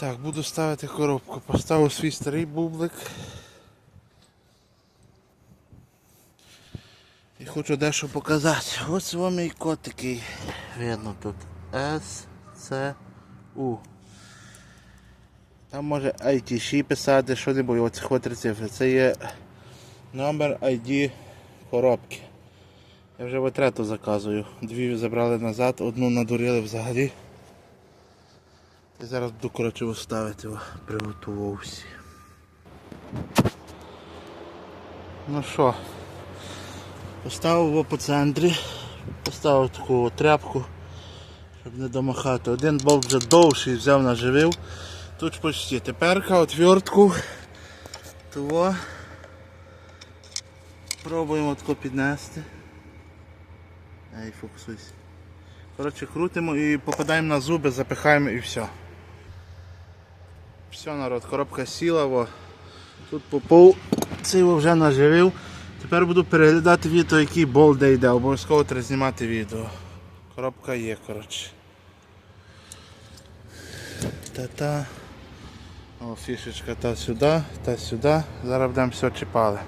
Так, буду ставити коробку. Поставив свій старий бублик. І хочу дещо показати. Ось вам мій код такий. Видно тут. S, C, U. Там може ITC писати, що не бою, оцих от три цифри. Це є номер ID коробки. Я вже в трету заказую. Дві забрали назад, одну надурили взагалі. І зараз буду коротше вставити, о, приготувався. Ну що, поставив його по центрі, поставив таку тряпку, щоб не домахати. Один болт вже довший взяв наживив. Тут почти. Теперка отвертку. Того. Пробуємо тако піднести. Ей, фокусуйся. Коротше, крутимо і попадаємо на зуби, запихаємо і все. Все, народ, коробка сіла, во. тут попов Циво во вже наживив. Тепер буду переглядати відео, який болт де йде. Обов'язково треба знімати відео. Коробка є, коротше. Та-та. О, фішечка та сюди, та сюди. Зараз будемо все чіпали.